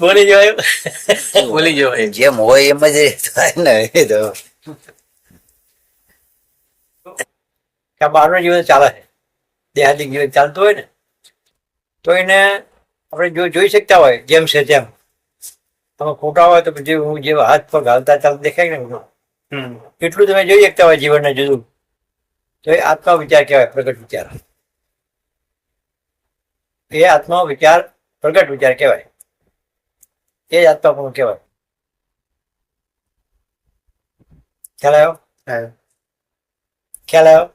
બોલી જવાય બોલી જવાય જેમ હોય એમ જ થાય ને એ તો. બહારનું જીવન ચાલે છે. દેહાતી જીવન ચાલતું હોય ને તો એને આપણે જો જોઈ શકતા હોય જેમ છે તેમ. તમે ખોટા હોય તો પછી હું જે હાથ પર હાલતા ચાલતા દેખાય ને એટલું તમે જોઈ શકતા હોય જીવનને જુદું. તો એ આત્મા વિચાર કહેવાય પ્રગટ વિચાર. એ આત્મા વિચાર પ્રગટ વિચાર કહેવાય. એ જ આત્મા પણ કહેવાય. ખ્યાલ આવ્યો? ખ્યાલ આવ્યો?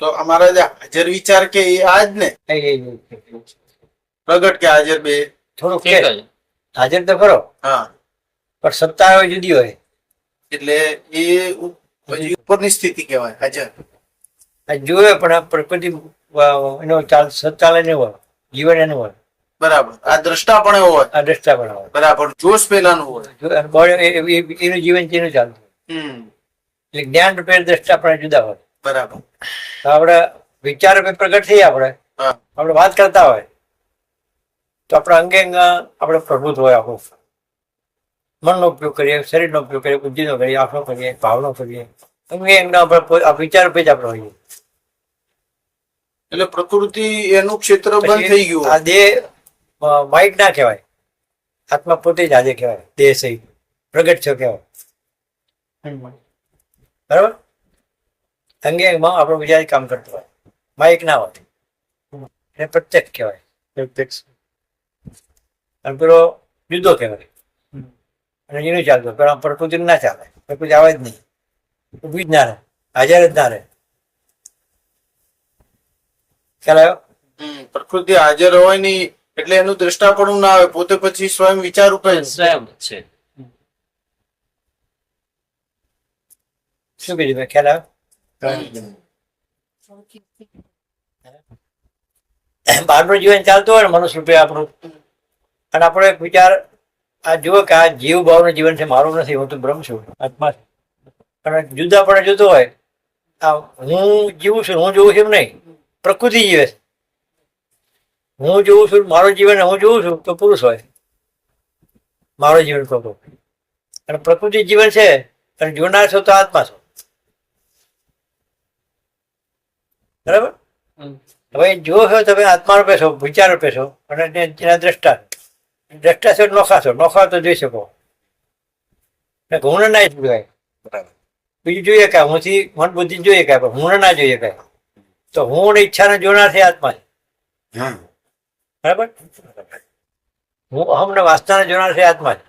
તો અમારા જે હાજર વિચાર કે એ આ જ ને પ્રગટ કે હાજર બે? થોડુંક એક કે હાજર તો ખરો. હા. પણ સત્તા હોય જુદી હોય. એટલે એ ઉપરની સ્થિતિ કહેવાય હાજર. આ જોવે પણ આ પ્રકૃતિ એનો ચાલ સત્તાલય હોય. જીવન એનું હોય. બરાબર. આ દ્રષ્ટા પણ એવો હોય. આ દ્રષ્ટા પણ હોય. બરાબર. જોશ પહેલાનું હોય. એનું જીવન તેનું ચાલતું હોય. એટલે જ્ઞાન રૂપે દ્રષ્ટા પણ જુદા હોય. બરાબર. તો આપણે વિચાર રૂપે પ્રગટ થઈએ આપણે આપણે વાત કરતા હોય તો આપણા અંગે અંગ આપણે પ્રભુત્વ હોય આખું મનનો ઉપયોગ કરીએ શરીરનો ઉપયોગ કરીએ બુદ્ધિનો કરીએ આંખનો કરીએ ભાવનો કરીએ. અંગે અંગના આપણે વિચાર રૂપે જ આપણે હોઈએ. એટલે પ્રકૃતિ એનું ક્ષેત્ર બંધ થઈ ગયું. આ દેહ માઇક ના કહેવાય. આત્મા પોતે જ આજે કહેવાય. દેહ સહી પ્રગટ થયો કહેવાય. બરાબર? અંગે અંગમાં આપણો બીજા કામ કરતો હોય. માઇક ના હોય. એને પ્રત્યક્ષ કહેવાય. પ્રત્યક્ષ. અને પેલો જુદો કહેવાય. અને એનું ચાલતું. પેલા પ્રકૃતિ ના ચાલે. પ્રકૃતિ આવે જ નહીં. ઊભી જ ના રહે. હાજર જ ના રહે. ખ્યાલ આવ્યો? પ્રકૃતિ હાજર હોય નહીં એટલે એનું દ્રષ્ટાપણું ના આવે પોતે પછી સ્વયં વિચાર રૂપે જ. સ્વયં છે. શું કીધું મેં ખ્યાલ આવ્યો? બહારનું જીવન ચાલતું હોય ને મનુષ્ય રૂપે આપણું. અને આપણો એક વિચાર આ જુઓ કે આ જીવ ભાવનું જીવન છે મારું નથી હું તો બ્રહ્મ છું. આત્મા છું. અને જુદા પણ જોતો હોય. આ હું જીવું છું હું જોઉં છું નહીં. પ્રકૃતિ જીવે છે. હું જોઉં છું મારું જીવન હું જોઉં છું તો પુરુષ હોય. મારું જીવન પ્રભુ અને પ્રકૃતિ જીવન છે અને જોનાર છો તો આત્મા છો. બરાબર? હવે જો છો તમે આત્મા રૂપે છો વિચાર રૂપે છો અને એને- દ્રષ્ટા. દ્રષ્ટા છો નોખા છો. નોખા તો જોઈ શકો. ગુણ ના જોવાય. બરાબર. બીજું જોઈએ કે હુંથી મન બુદ્ધિ જોઈએ પણ હું ના જોઈએ કે તો હું ઈચ્છાને જોનાર છે આત્મા છે. બરાબર? હું અહમ ને વાસનાને જોનાર છે આત્મા છે.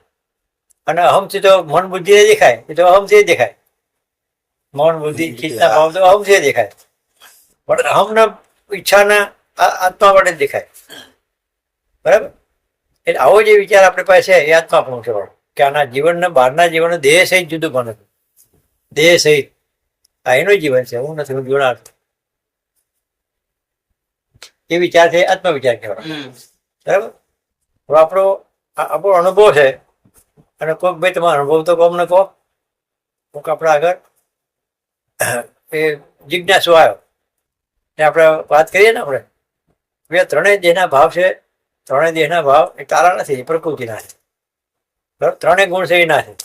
અને અહમથી તો મન બુદ્ધિ દેખાય એ તો અહમથી દેખાય. મન બુદ્ધિ ચિંતા ભાવ તો અહમથી દેખાય. પણ અહમ ને ઈચ્છાના આત્મા માટે દેખાય. બરાબર? એટલે આવો જે વિચાર આપણી પાસે એ આત્મા પણ છે કે આના જીવનના બહારના જીવનનું દેહ સહિત જુદું પણ દેહ સહિત. આ એનું જીવન છે હું નથી હું છું. એ વિચાર છે આત્મ વિચાર કહેવાય. બરાબર? હવે આપણો આ આપણો અનુભવ છે અને કોઈક ભાઈ તમારો અનુભવ તો અમને કહો. કોઈક આપણા આગળ એ જિજ્ઞાસુ આવ્યો. ને આપણે વાત કરીએ ને આપણે. બે ત્રણેય દેહના ભાવ છે ત્રણેય દેહના ભાવ એ તારા નથી એ પ્રકૃતિના છે. બરાબર? ત્રણેય ગુણ છે એના છે.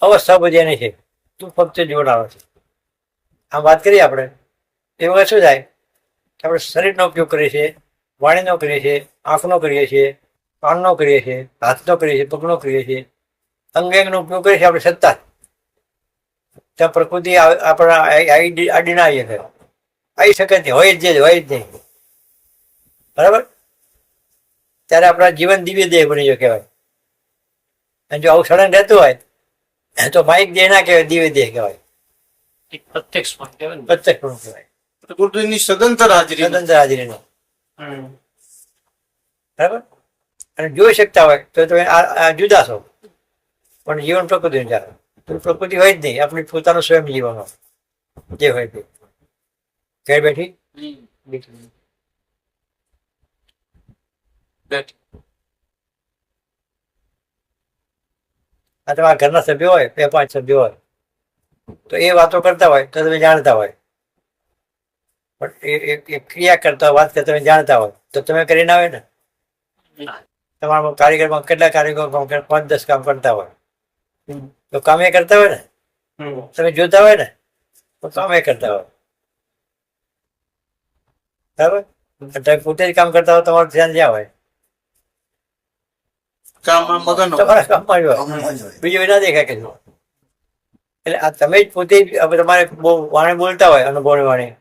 અવસ્થા બધી એની છે. તું ફક્ત જોડાણો છે. આમ વાત કરીએ આપણે. એ વખત શું થાય? આપણે શરીરનો ઉપયોગ કરીએ છીએ વાણીનો કરીએ છીએ આંખનો કરીએ છીએ કાનનો કરીએ છીએ હાથનો કરીએ છીએ પગનો કરીએ છીએ અંગ અંગનો ઉપયોગ કરીએ છીએ આપણે સત્તા. ત્યાં પ્રકૃતિ આપણા આડી ના આવી શકે આવી શકે નહીં હોય જ હોય જ નહીં. બરાબર? ત્યારે આપણા જીવન દિવ્ય દેહ બની જાય કહેવાય. અને જો આવું સડન રહેતું હોય તો માઇક દેહ ના કહેવાય દિવ્ય દેહ કહેવાય. પ્રત્યક્ષ પણ કહેવાય પ્રત્યક્ષ પણ કહેવાય. પ્રકૃતિની સદંતર હાજરી સદંતર હાજરીનો. બરાબર? અને જોઈ શકતા હોય તો તમે જુદા છો. પણ જીવન પ્રકૃતિ ચાલે પ્રકૃતિ હોય જ નહીં. આપણે પોતાનું સ્વયં જીવન હોય જે હોય તે. ઘેર બેઠી? આ તમારા ઘરના સભ્યો હોય બે પાંચ સભ્યો હોય તો એ વાતો કરતા હોય તો તમે જાણતા હોય. પણ એ ક્રિયા કરતા હોય વાત કરતા તમે જાણતા હોય તો તમે કરી ના હોય ને? તમારા કારીગરમાં કેટલા કારીગરો પાંચ દસ કામ કરતા હોય? તો કામ એ કરતા હોય ને? તમે જોતા હોય ને? તો કામ એ કરતા હોય. બરાબર? તમે પોતે જ કામ કરતા હોય તમારું ધ્યાન જ્યાં હોય. કામમાં તમારા કામમાં જ હોય. બીજું ના દેખાય કે એટલે આ તમે જ પોતે જ તમારે બહુ વાણી બોલતા હોય અનુભવની વાણી.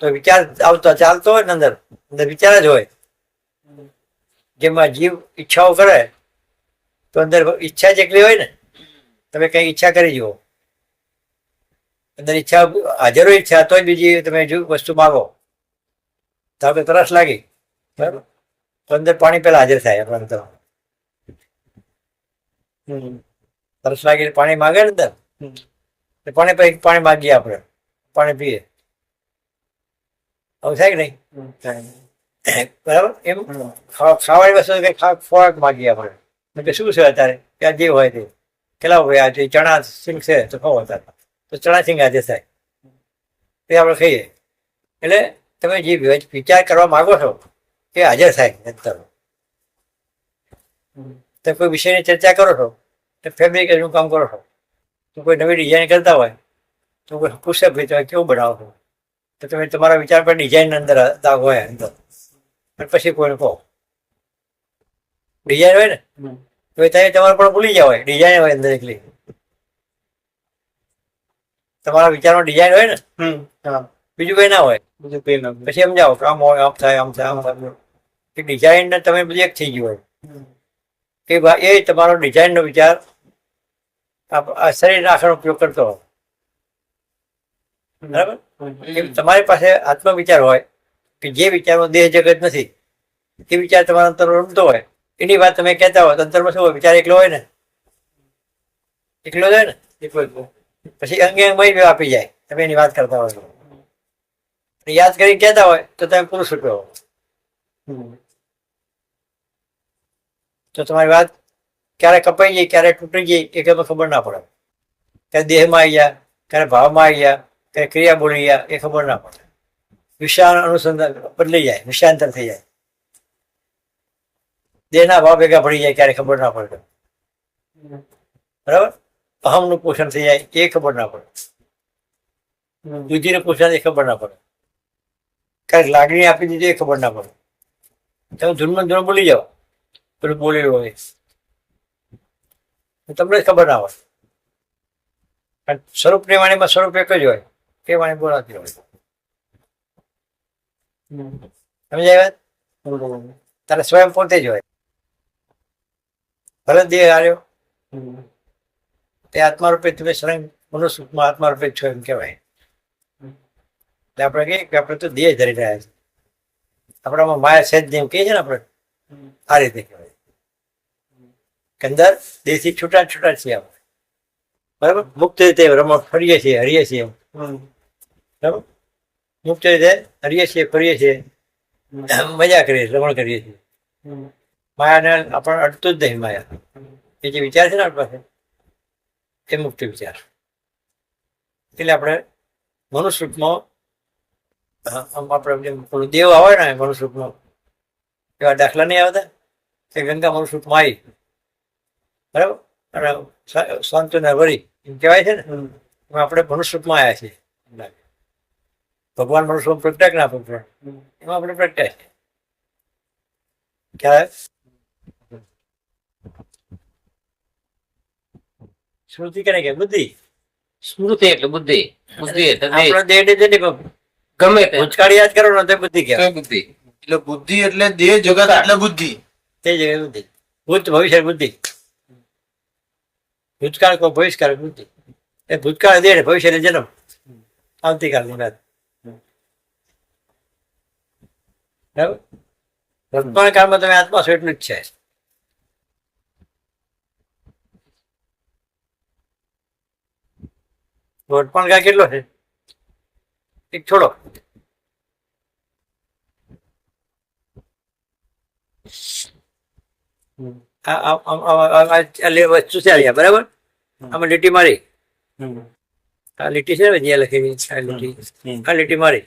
તો વિચાર આવતો ચાલતો હોય ને અંદર અંદર વિચાર જ હોય. જેમાં જીવ ઈચ્છાઓ કરે તો અંદર ઈચ્છા જેટલી હોય ને તમે કઈ ઈચ્છા કરી જુઓ. અંદર ઈચ્છા હાજર હોય ઈચ્છા તો બીજી તમે જો વસ્તુ માગો ધારો કે તરસ લાગી. બરાબર? તો અંદર પાણી પેલા હાજર થાય આપણા અંદર. તરસ લાગી પાણી માગે ને અંદર પાણી પછી પાણી માગીએ આપણે પાણી પીએ. આવું થાય કે નહીં? બરાબર? એમ? ખાવા- ખાવાની વસ્તુ કઈ ખોરાક માગીએ આપણે. કે શું છે અત્યારે? ત્યાં જે હોય તે. કેટલા હોય? આજે ચણા સિંગ છે તો ખાવ અત્યારે તો ચણા સિંગ આજે થાય. તે આપણે ખાઈએ. એટલે તમે જે વિચાર કરવા માગો છો એ હાજર થાય અત્યારે તમે કોઈ વિષયની ચર્ચા કરો છો તો ફેબ્રિકેશનનું કામ કરો છો. તો કોઈ નવી ડિઝાઇન કરતા હોય તો કોઈ પૂછે ભાઈ તમે કેવું બનાવો છો? તો તમે તમારા વિચાર પર ડિઝાઇન અંદર દાગ હોય અંદર અને પછી કોઈને કહો. ડિઝાઇન હોય ને? તો એ તમે તમારે પણ ભૂલી જાવ હોય ડિઝાઇન હોય અંદર એકલી. તમારા વિચારમાં ડિઝાઇન હોય ને? બીજું કઈ ના હોય. પછી એમ જાઓ કે આમ હોય આમ થાય આમ થાય આમ થાય. એ ડિઝાઇન ને તમે બધી એક થઈ ગયું હોય. કે ભાઈ એ તમારો ડિઝાઇનનો વિચાર આ- શરીર આખરનો ઉપયોગ કરતો બરાબર? તમારી પાસે આત્મ વિચાર હોય કે જે વિચારમાં દેહ જગત નથી તે વિચાર તમારા અંતર રમતો હોય એની વાત તમે કહેતા હોય તો અંતરમાં શું હોય? વિચાર એકલો હોય ને? એકલો જ હોય ને? એકલો પછી અંગે અંગમય આપી જાય તમે એની વાત કરતા હોય યાદ કરીને કહેતા હોય તો તમે પુરુષ રૂપિયો તો તમારી વાત ક્યારે કપાઈ જઈ ક્યારે તૂટી જાય એ કઈ ખબર ના પડે. ક્યારે દેહમાં આવી ગયા ક્યારે ભાવમાં આવી ગયા ક્રિયા બોલી ગયા એ ખબર ના પડે. વિષય અનુસંધાન બદલી જાય, વિષયાંતર થઈ જાય. દેહના ભાવ ભેગા પડી જાય ક્યારે ખબર ના પડે. બરાબર? અહમનું પોષણ થઈ જાય, એ ખબર ના પડે. બુદ્ધિનું પોષણ એ ખબર ના પડે. ક્યારેક લાગણી આપી દીધી એ ખબર ના પડે. તમે ધૂનમાં ધૂન બોલી જાઓ. પેલું બોલેલું હોય. તમને ખબર ના હોય. સ્વરૂપ નિર્માણીમાં સ્વરૂપ એક જ હોય. વાણી બોલાતી હોય. સમજાય વાત? તારે સ્વયં પોતે જ હોય. ભલે દેહ હાર્યો. તે આત્મા રૂપે તમે સ્વયં મનુષ્યમાં આત્મા રૂપે જ છો એમ કહેવાય. એટલે આપણે કહીએ કે આપણે તો દેહ ધરી રહ્યા છીએ. આપણામાં માયા સેજ જેમ કહીએ છે ને આપણે. આ રીતે કહેવાય. કંદર દેહથી છૂટા છૂટા છીએ આપણે. બરાબર? મુક્ત રીતે રમણ ફરીએ છીએ હરીએ છીએ બરાબર મુક્ત રીતે હરીએ છીએ ફરીએ છીએ. મજા કરીએ રમણ કરીએ છીએ. માયાને આપણને અટતું જ નહીં માયા. એ જે વિચાર છે ને આપણી પાસે એ મુક્ત વિચાર. એટલે આપણે આમ આપણે જેમ દેવ આવે ને મનુસ્વરૂપમાં એવા દાખલા નહીં આવતા કે ગંગા મનુસ્વરૂપમાં આવી. બરાબર? અને સંતોને વરી એમ કહેવાય છે ને આપણે મનુસ્વરૂપમાં આવ્યા છીએ. ભગવાન પ્રગટાય કે ના પણ. એમાં આપણે છે? ક્યારે સ્મૃતિ કરે કે? બુદ્ધિ? સ્મૃતિ એટલે બુદ્ધિ. બુદ્ધિ એટલે દેહ. ને જેને ગમે તે. ભૂતકાળ યાદ કરો ને બુદ્ધિ કે બુદ્ધિ. એટલે બુદ્ધિ એટલે દેહ જગત એટલે બુદ્ધિ. તે જગ્યાએ બુદ્ધિ. ભૂત ભવિષ્ય બુદ્ધિ. ભૂતકાળ કો ભવિષ્યકાળ બુદ્ધિ. એ ભૂતકાળ દેહ ને ભવિષ્ય ને જન્મ. આવતીકાલની વાત. બરાબર વર્તમાન કાળમાં તમે આત્મા એટલું જ છે. વર્તમાન કાળ કેટલો છે? એક છોડો. વસ્તુ છે અહીંયા બરાબર? આમાં લીટી મારી. આ લીટી છે ને જ્યાં લખેલી આ લીટી. આ લીટી મારી.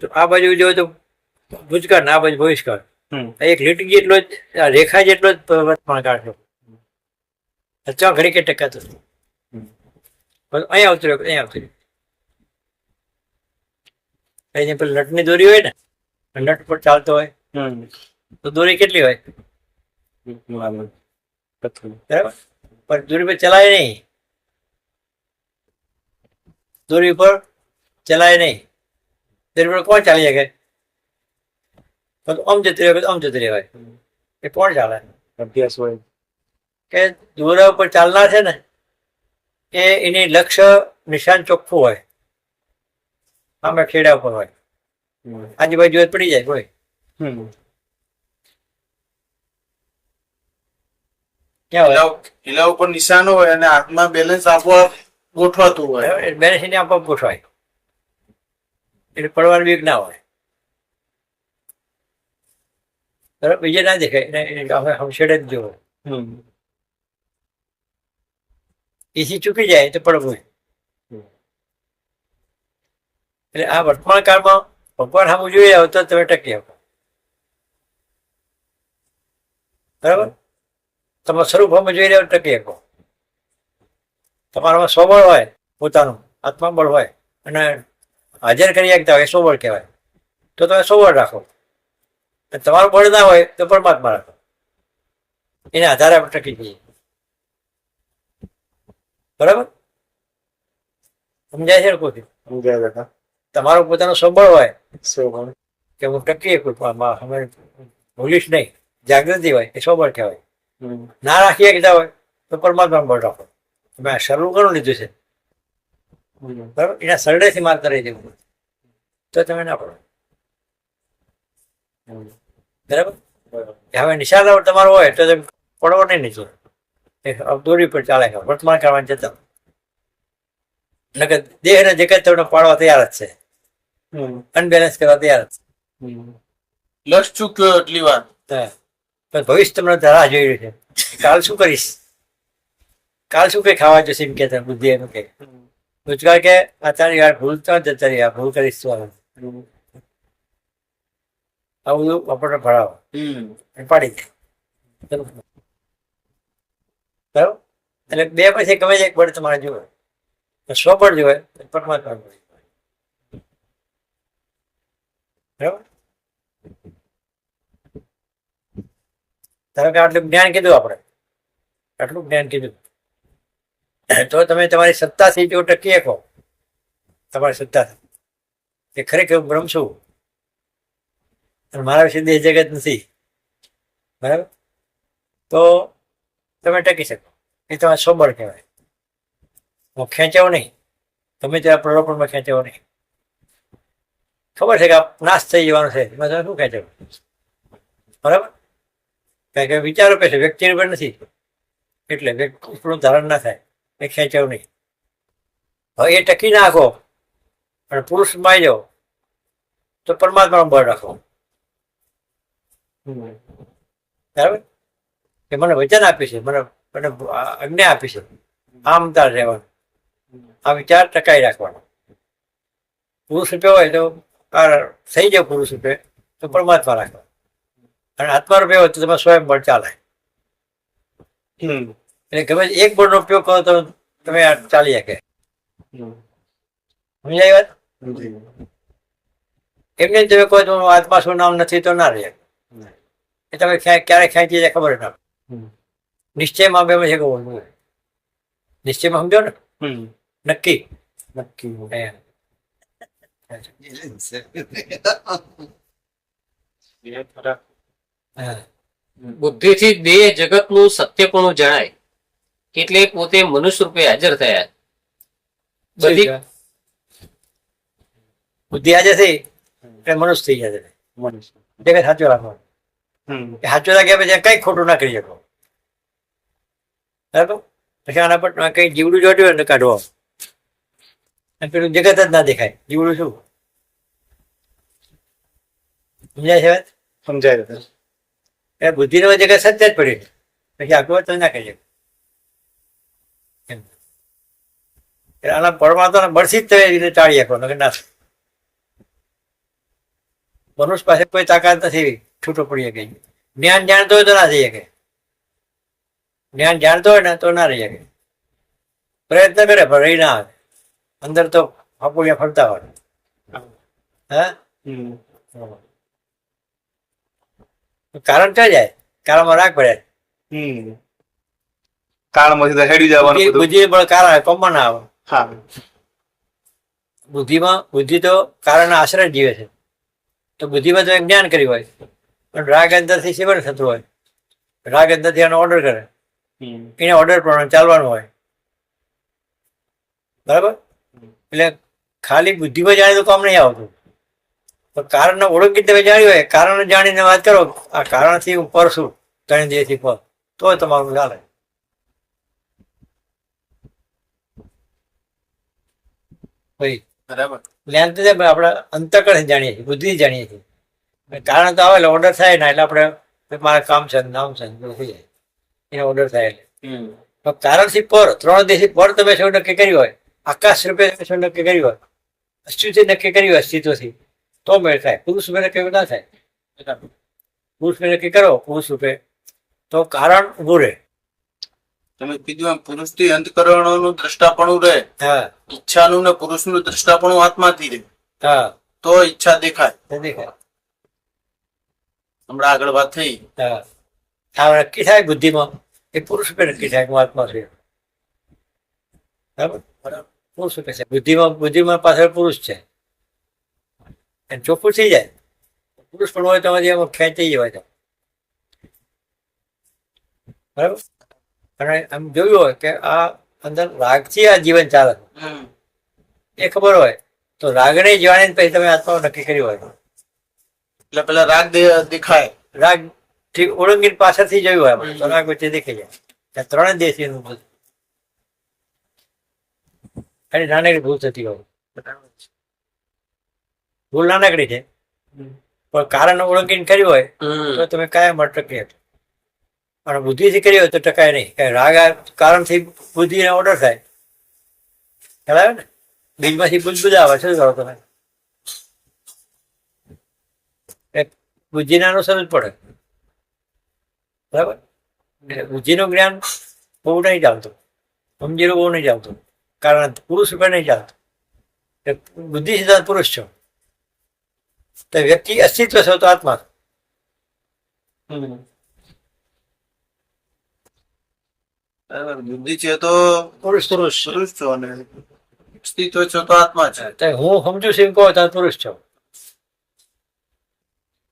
તો આ બાજુ જો તો ભૂતકાળ ના બાજુ ભવિષ્યકાળ એક લીટી જેટલો જ આ રેખા જેટલો જ પણ કાઢશો ચા ઘડી કે ટકાતું. અહીંયા આવતું રહ્યું અહીંયા આવતું રહ્યું અહીંયા પેલી નટની દોરી હોય ને નટ પર ચાલતો હોય. તો દોરી કેટલી હોય? બરાબર. પણ દોરી પર ચલાય નહીં. દોરી પર ચલાય નહીં. દોરી પર કોણ ચાલી શકે? આમ જતી રહે આમ જતી રહેવાય એ કોણ ચાલે અભ્યાસ હોય કે દોરા ઉપર ચાલનાર છે ને એ એની લક્ષ્ય નિશાન ચોખ્ખું હોય આમે ખેડા ઉપર હોય આજુબાજુ જ પડી જાય કોઈ ક્યાં હોય હિલા હિલા ઉપર નિશાનો હોય અને હાથમાં બેલેન્સ આપવા ગોઠવાતું હોય બેલેન્સ બેસીને આપવા ગોઠવાય એટલે પડવાનું બીક ના હોય બરાબર બીજે ના દેખાય. એને હમશેડે જ જોવો. એથી ચૂકી જાય તો પડવું એટલે આ વર્તમાન કાળમાં ભગવાન સામે જોઈ આવો તો તમે ટકી આપો બરાબર? તમે સ્વરૂપ અમે જોઈ રહ્યો ટકી શકો. તમારામાં સ્વબળ હોય પોતાનું આત્માબળ હોય અને હાજર કરી શકતા હોય સ્વબળ કહેવાય. તો તમે સ્વબળ રાખો. અને તમારું બળ ના હોય તો પરમાત્મા રાખો એના આધારે આપણે ટકી જઈએ. બરાબર? સમજાય છે કોઈ તમારું પોતાનું સ્વબળ હોય કે હું ટકી પણ અમે ભૂલીશ નહીં. જાગૃતિ હોય એ સ્વબળ કહેવાય. ના રાખીએ કીધા હોય તો પરમાત્મા બળ રાખો. તમે આ સરળ ઘણું લીધું છે? બરાબર? એના સરળેથી માર કરી દેવું. તો તમે ના પડો બરાબર? હવે નિશાન તમારો હોય તો તમે પડવો નહીં નીચો દોરી પર ચાલે વર્તમાન કરવાની જતા નકર દેહ ને કઈ તમને પાડવા તૈયાર જ છે. અનબેલેન્સ કરવા તૈયાર જ લક્ષ ચૂક્યો એટલી વાર પણ ભવિષ્ય તમને ધરા જોઈ રહ્યું છે. કાલ શું કરીશ? કાલ શું કઈ ખાવા જશે એમ કે બુદ્ધિ એનું કે રોજગાર કે આ તારી યાર ભૂલ તો જતા રહી આ ભૂલ કરીશ તું આપણને ભણાવો. અને પાડી દે. એટલે બે પછી ગમે એક બળ તમારે જોવે. સો સ્વબળ જોવે પરમાત્મા બરાબર? ધારો કે આટલું જ્ઞાન કીધું આપણે? આટલું જ્ઞાન કીધું. તો તમે તમારી સત્તાથી જો ટકી શકો. તમારી સત્તાથી કે ખરેખર બ્રહ્મ છું. અને મારા વિશે દેહ જગત નથી. બરાબર? તો તમે ટકી શકો. એ તમારે સોબળ કહેવાય. હું ખેંચાવ નહીં. તમે ત્યાં પ્રલોપણમાં ખેંચાવ નહીં. ખબર છે કે નાશ થઈ જવાનો છે. એમાં તમે શું ખેંચાવ બરાબર? કારણ કે વિચારો કહે છે વ્યક્તિની પર નથી. એટલે વ્યક્તિનું ધારણ ના થાય. એ ખેંચાવ નહીં. હવે એ ટકી નાખો. અને પુરુષ આવી જાઓ તો પરમાત્માનું બળ રાખો. બરાબર? કે મને વચન આપી છે મને મને અજ્ઞા આપી છે. આમ તાર રહેવાનું. આ વિચાર ટકાઈ રાખવાનો. પુરુષ રૂપે હોય તો થઈ જાય પુરુષ રૂપે તો પરમાત્મા રાખવા અને આત્મા રૂપે હોય તો તમે સ્વયં બળ ચાલે એટલે ગમે એક બળનો ઉપયોગ કરો તો તમે આ ચાલી શકે. સમજાય વાત? એમને તમે કહો તો આત્મા શું નામ નથી તો ના રહે. એ તમે ક્યારે ખેંચી જાય ખબર ના નિશ્ચયમાં બે છે કહું નિશ્ચયમાં સમજો ને? નક્કી? નક્કી બુદ્ધિથી દેહ જગતનું સત્યપણું જણાય. એટલે પોતે મનુષ્ય રૂપે હાજર થયા. બધી બુદ્ધિ હાજર થઈ એટલે મનુષ્ય થઈ જશે જગત સાચો રાખવાનો. સાચો રાખ્યા પછી કઈ ખોટું ના કરી શકો. બરાબર? પછી આના પર કઈ જીવડું જોડ્યું હોય ને કાઢવો અને પેલું જગત જ ના દેખાય. જીવડું શું? સમજાય છે વાત? સમજાય એ બુદ્ધિનો જગત સત્ય જ પડ્યું પછી આખું વાત તમે ના કહી શકો. આના પરમાત્માના બળથી જ તમે રીતે ટાળી શકો નગર ના. મનુષ્ય પાસે કોઈ તાકાત નથી. છૂટો પડી શકે. જ્ઞાન જાણતો હોય તો ના થઈ શકે. જ્ઞાન જાણતો હોય ને તો ના રહી શકે. પ્રયત્ન કરે પણ રહી ના આવે અંદર તો ફાપુડિયા ફરતા હોય. હા? કારણ ક્યાં જાય? કારણમાં રાખ પડે તો હેડી જવાનું બુદ્ધિ પણ કારણ કોમમાં ના આવે. હા. બુદ્ધિમાં બુદ્ધિ તો કારણ આશ્રય જ જીવે છે. તો બુદ્ધિમાં તમે જ્ઞાન કર્યું હોય. પણ રાગ અંદરથી સેવન થતું હોય. રાગ અંદરથી એનો ઓર્ડર કરે. એને ઓર્ડર પ્રમાણે ચાલવાનું હોય. બરાબર? એટલે ખાલી બુદ્ધિમાં જાણે તો કામ નહીં આવતું. તો કારણ ઓળખી તમે જાણ્યું હોય કારણ જાણીને વાત કરો આ કારણથી હું પર શું? ત્રણ દેહથી પર તો તમારું ચાલે. બરાબર. જ્ઞાન તો પણ આપણે અંતકળથી જાણીએ છીએ બુદ્ધિ જાણીએ છીએ. કારણ તો આવે એટલે ઓર્ડર થાય ને એટલે આપણે મારા કામ છે નામ છે થઈ જાય. એને ઓર્ડર થાય એટલે. પણ પર ત્રણ દિવસથી પર તમે શું નક્કી કર્યું હોય. આકાશ રૂપે તમે શું નક્કી કર્યું હોય. અસ્તિત્વ નક્કી કર્યું હોય અસ્તિત્વથી. તો મેળ થાય. પુરુષ રૂપે નક્કી ના થાય. પુરુષ રૂપે નક્કી કરો પુરુષ રૂપે. તો કારણ ઊભું રહે. તમે કીધું એમ પુરુષથી અંતકરણોનું દ્રષ્ટાપણું રહે. હા. ઈચ્છાનું ને પુરુષનું દ્રષ્ટાપણું આત્માથી રહે. હા. તો ઈચ્છા દેખાય. દેખાય. હમણાં આગળ વાત થઈ. હા. નક્કી થાય બુદ્ધિમાં? એ પુરુષ રૂપે નક્કી થાય હું આત્મા છું. બરાબર? પુરુષ રૂપે છે. બુદ્ધિમાં બુદ્ધિમાં પાછળ પુરુષ છે. એને ચોખ્ખું થઈ જાય. પુરુષ પણ હોય તમારી એમાં ખેંચાઈ જવાય તો. બરાબર? અને આમ જોયું હોય કે આ અંદર રાગથી આ જીવન ચાલે. એ ખબર હોય. તો રાગને જાણીને પછી તમે આત્મા નક્કી કર્યું હોય. એટલે પેલા રાગ દેખાય. રાગથી ઓળંગીને પાછળથી જોયું હોય આપણે. તો રાગ વચ્ચે દેખાઈ જાય. ત્રણે દેશ એનું બધું અને નાનકડી ભૂલ થતી હોય. ભૂલ નાનકડી છે. પણ કારણ ઓળંગીને કર્યું હોય તો તમે કાયમ અટકી ટકી શકો અને બુદ્ધિથી કરી હોય તો ટકાય નહીં. કારણ રાગ આ કારણથી બુદ્ધિને ઓર્ડર થાય. ખ્યાલ આવે ને? બીજમાંથી બુદ્ધ આવે. શું કરો તમે? એ સમજ પડે. બરાબર? બુદ્ધિનું જ્ઞાન બહુ નહીં ચાલતું. સમજેલું બહુ નહીં ચાલતું. કારણ પુરુષ રૂપે નહીં ચાલતું. બુદ્ધિ સિદ્ધાંત પુરુષ છો. તો વ્યક્તિ અસ્તિત્વ છો તો આત્મા. બુદ્ધિ છે તો પુરુષ પુરુષ. પુરુષ છો અને અસ્તિત્વ છો તો આત્મા છે. હું સમજુ છું એમ કહો તો પુરુષ છો.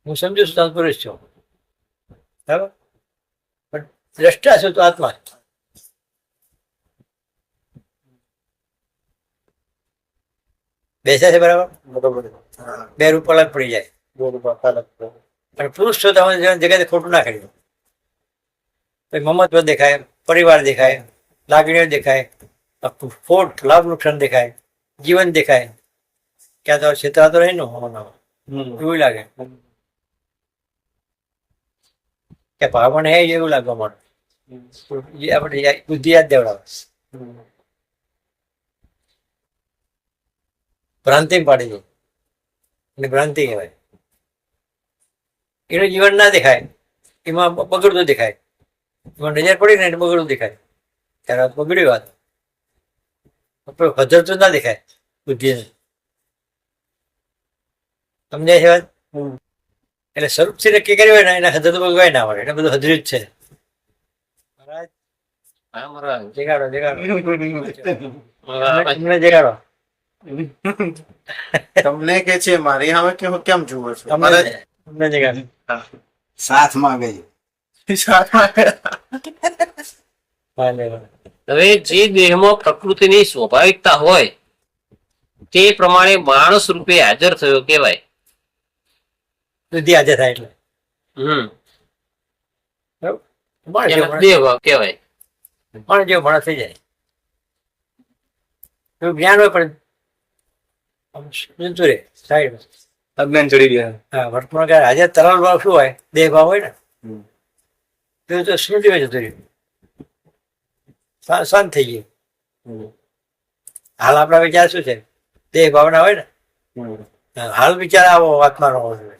હું સમજુ છું તત્પુરુષ પુરુષ છો. બરાબર? પણ દ્રષ્ટા છું તો આત્મા. બેસે છે બરાબર? બે રૂપ અલગ પડી જાય. પણ પુરુષ છો તમે જગ્યાએ ખોટું ના કર્યું. પછી મમત્વ દેખાય પરિવાર દેખાય લાગણીઓ દેખાય ખોટ લાભ નુકસાન દેખાય જીવન દેખાય. ક્યાં તો ક્ષેત્ર તો રહી ને એવું લાગે. કે ભાવણ હે એવું લાગવા માંડે. આપણે બુદ્ધિ યાદ દેવડાવે. ભ્રાંતિ પાડી દે અને ભ્રાંતિ કહેવાય. એનું જીવન ના દેખાય. એમાં બગડતું દેખાય. એમાં નજર પડી ને બગડતું દેખાય. ત્યારે બગડી વાત આપણે હજરતું ના દેખાય બુદ્ધિને. સમજાય છે વાત. એટલે સ્વરૂપથી નક્કી કર્યું હોય ને એના હદ તો બગવાય ના હોય એટલે બધું હજર્યું જ છે. જગાડો જગાડો. તમને જગાડો. તમને કે છે મારી હવે કે હું કેમ જુઓ છું? તમારે તમને જગાડો. સાથ માંગે વાલે વાલે. હવે જે દેહમાં પ્રકૃતિની સ્વાભાવિકતા હોય તે પ્રમાણે માણસ રૂપે હાજર થયો કેવાય બુદ્ધિ આજે થાય એટલે. હમ. કહેવાય. માણસ જેવો માણસ થઈ જાય. એવું જ્ઞાન હોય પણ રહે સાઈડમાં અજ્ઞાન ચડી ગયા. હા વર્તમાન કાળ આજે તરલ ભાવ શું હોય? દેહ ભાવ હોય ને? તે તો સ્મૃતિ હોય જતું રહ્યું. શા- શાંત થઈ ગયું. હાલ આપણા વિચાર શું છે? દેહ ભાવના હોય ને? હાલ વિચાર આવો આત્માનો હોવો જોઈએ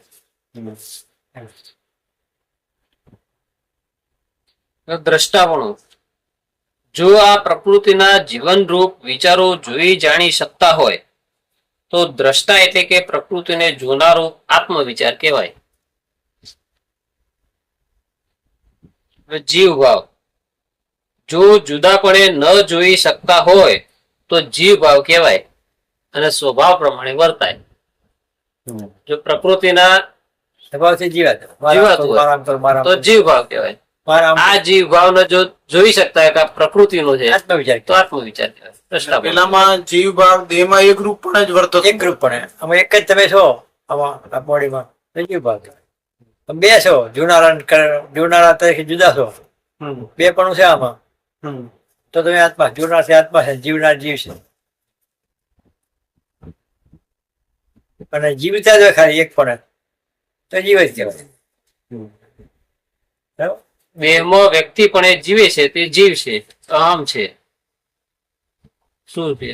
દ્રષ્ટાવણો. જો આ પ્રકૃતિના જીવનરૂપ વિચારો જોઈ જાણી શકતા હોય, તો દ્રષ્ટા એટલે કે પ્રકૃતિને જોનારો આત્મવિચાર કહેવાય. જીવ ભાવ. જો જુદાપણે ન જોઈ શકતા હોય, તો જીવ ભાવ કહેવાય અને સ્વભાવ પ્રમાણે વર્તાય. જો પ્રકૃતિના સ્વભાવથી જીવાત જીવાતું. તો જીવ ભાવ કહેવાય. આ જીવ ભાવને જો જોઈ શકતા હોય કે આ પ્રકૃતિનો છે આત્મવિચાર તો આત્મવિચાર કહેવાય. પેલામાં જીવ ભાગ દેહમાં એક રૂપ પણ જ વર્તો એક ગ્રુપ પણ અમે એક જ તમે છો. આમાં બોડીમાં જીવ ભાવ કહેવાય. તમે બે છો. જોનારા જોનારા તરીકે જુદા છો. હમ. બે પણ છે આમાં. તો તમે આત્મા જોનાર છે આત્મા છે જીવનાર જીવ છે. અને જીવતા જ હોય ખાલી એક પણ તો જીવે જ કહેવાય? દેહમાં વ્યક્તિ પણ એ જીવે છે તે જીવ છે અહમ છે. શું છે?